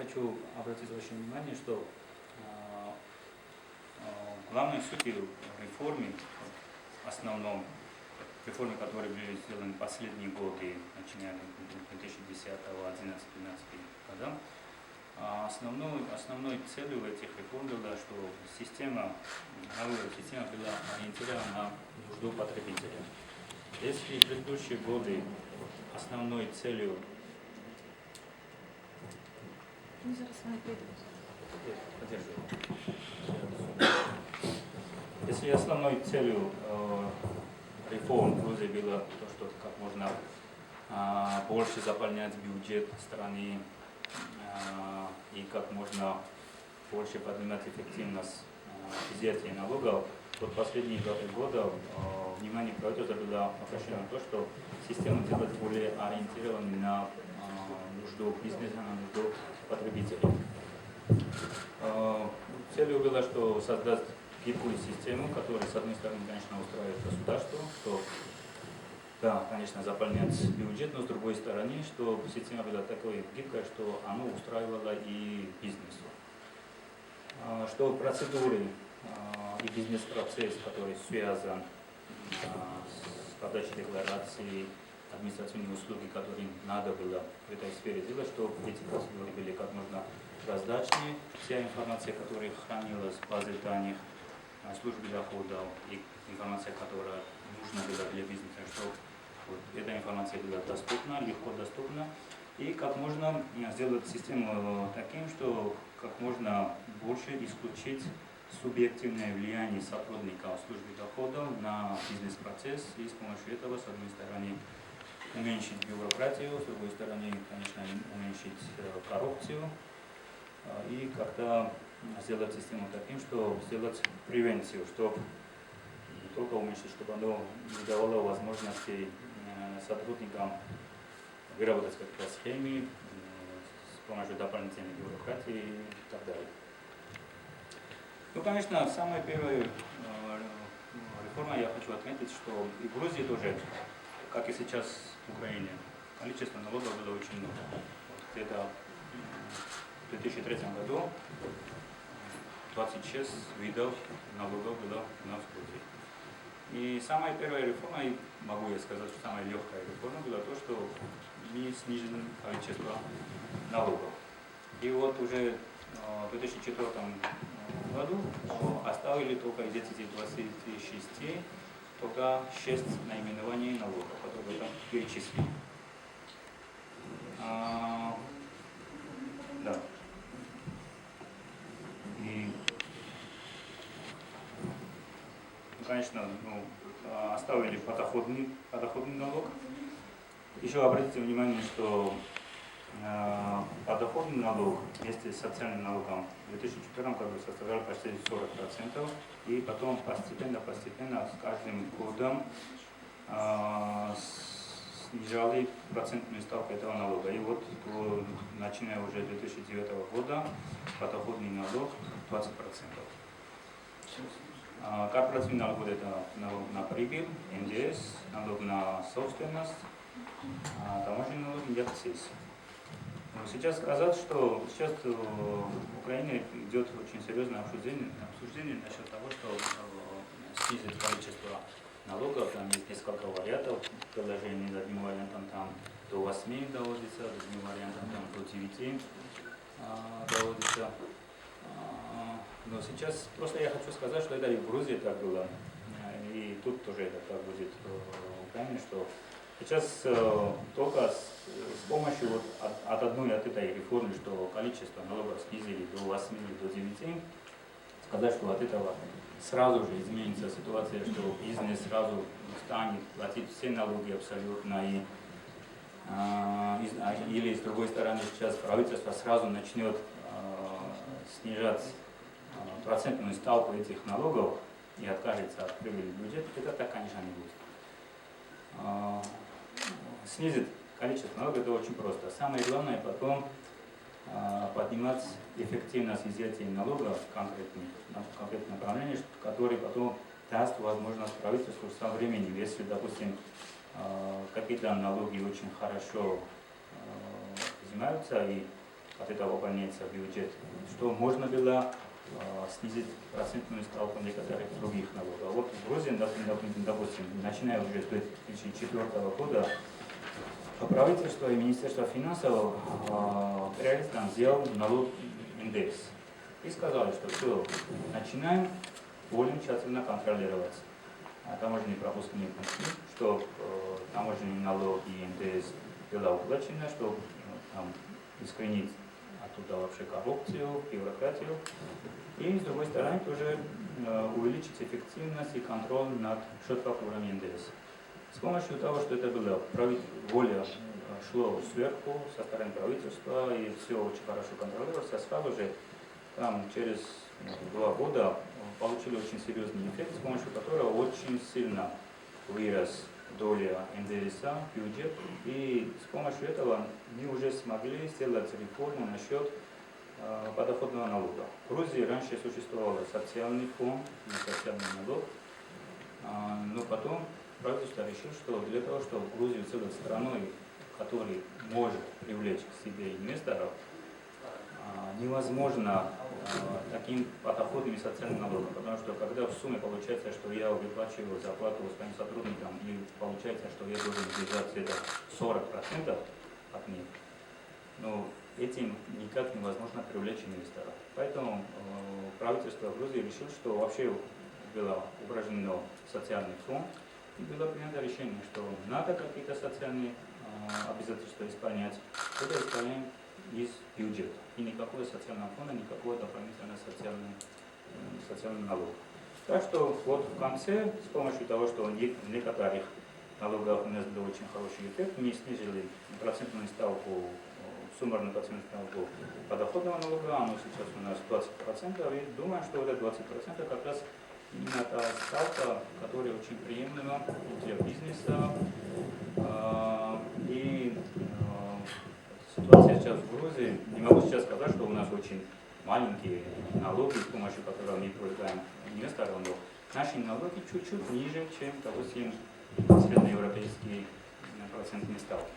хочу обратить ваше внимание, что а, а, главной сутью реформы, основном реформы, которые были сделаны последние годы, начиная с 2010, 2011, 2012 годам, а основной, основной целью этих реформ было, что система, налоговая система была ориентирована на нужду потребителя. Если в предыдущие годы основной целью Если основной целью э, реформ Грузии было то, что как можно э, больше заполнять бюджет страны э, и как можно больше поднимать эффективность э, изъятия налогов, вот последние года э, внимание правительства было обращено на то, что систему делать более ориентированной на э, нужду бизнеса, на нужду потребителей. Э, Целью было, что создать гибкую систему, которая, с одной стороны, конечно, устраивает государство, что, да, конечно, заполнять бюджет, но с другой стороны, что система была такой гибкой, что она устраивала и бизнесу. А, Что процедуры а, и бизнес-процесс, который связан а, с подачей декларации, административные услуги, которые надо было в этой сфере делать, чтобы эти процедуры были как можно прозрачнее, вся информация, которая хранилась в базе данных а, службы доходов и информация, которая нужна была для бизнеса, чтобы вот эта информация была доступна, легко доступна, и как можно э, сделать систему э, таким, что как можно больше исключить субъективное влияние сотрудников службы доходов на бизнес-процесс и с помощью этого, с одной стороны, уменьшить бюрократию, с другой стороны, конечно, уменьшить э, коррупцию э, и как-то сделать систему таким, что сделать превенцию, чтобы не только уменьшить, чтобы оно не давало возможности э, сотрудникам выработать какие-то схемы с помощью дополнительной бюрократии и так далее. Ну, конечно, самая первая э, реформа, я хочу отметить, что и в Грузии тоже, как и сейчас в Украине, количество налогов было очень много. Вот Где-то м, в 2003 году 26 видов налогов было у нас в Грузии. И самая первая реформа, могу я сказать, что самая легкая реформа была то, что мы снижены количество налогов. И вот уже э, в 2004 году э, оставили только из этих 26 только 6 наименований налогов, которые там перечислили. А, да. И, ну, конечно, ну, оставили подоходный, подоходный налог. Еще обратите внимание, что подоходный налог вместе с социальным налогом в 2014 году составлял почти 40%, и потом постепенно-постепенно с каждым годом э, снижали процентную ставку этого налога. И вот э, начиная уже 2009 года подоходный налог 20%. А, Корпоративный налог это налог на прибыль, НДС, налог на собственность, а таможенный налог и. Но Сейчас сказать, что сейчас э, в Украине идет очень серьезное обсуждение, обсуждение насчет того, что э, снизить количество налогов, там есть несколько вариантов предложений, одним вариантом там до 8 доводится, другим вариантом там до 9 а, доводится. А, Но сейчас просто я хочу сказать, что это и в Грузии так было, и тут тоже это так будет э, в Украине, что сейчас только помощью вот от, от одной от этой реформы, что количество налогов снизили до 8 или до 9, сказать, что от этого сразу же изменится ситуация, что бизнес сразу станет платить все налоги абсолютно и а, а, или с другой стороны сейчас правительство сразу начнет а, снижать процентную ставку этих налогов и откажется от прибыли в бюджет, это так, конечно, не будет. Снизит количество налогов, это очень просто. Самое главное потом а, поднимать эффективность изъятия налогов в конкретных, на конкретном направлении, который потом даст возможность правительству со временем, если, допустим, а, какие-то налоги очень хорошо а, взимаются и от этого пополняется бюджет, что можно было снизить процентную ставку некоторых других налогов. А вот в Грузии, допустим, допустим, начиная уже с 2004 года, правительство и Министерство финансов а, реалистам сделал налог индекс. И сказали, что все, начинаем более тщательно контролировать а, таможенные пропускные пункты, что э, таможенный налог и НДС было уплачено, чтобы э, там, искоренить оттуда вообще коррупцию, бюрократию. И с другой стороны тоже э, увеличить эффективность и контроль над счетфактурами НДС. С помощью того, что это было воля э, шло сверху, со стороны правительства, и все очень хорошо контролировалось, а сразу же там через два года э, получили очень серьезный эффект, с помощью которого очень сильно вырос доля НДСа бюджет, и с помощью этого мы уже смогли сделать реформу насчет э, подоходного налога. В Грузии раньше существовал социальный фонд, социальный налог, а, но потом правительство решило, что для того, чтобы Грузию целой страной, который может привлечь к себе инвесторов, а, невозможно а, таким подоходным и социальным налогом, потому что когда в сумме получается, что я выплачиваю зарплату своим сотрудникам и получается, что я должен держать это 40% от них, ну, этим никак невозможно привлечь инвесторов. Поэтому э, правительство Грузии решило, что вообще было упражнено социальный фонд, и было принято решение, что надо какие-то социальные э, обязательства исполнять, это исполняем из бюджета. И никакого социального фонда, никакого дополнительного социального, м, социального налога. Так что вот в конце, с помощью того, что в некоторых налогах у нас был очень хороший эффект, мы снизили процентную ставку, э, суммарную процентную ставку подоходного налога, оно сейчас у нас 20%, и думаю, что это 20% как раз именно та ставка, которая очень приемлема для бизнеса. И э, ситуация сейчас в Грузии, не могу сейчас сказать, что у нас очень маленькие налоги, с помощью которых мы привлекаем инвесторов, но наши налоги чуть-чуть ниже, чем, допустим, среднеевропейские э, процентные ставки.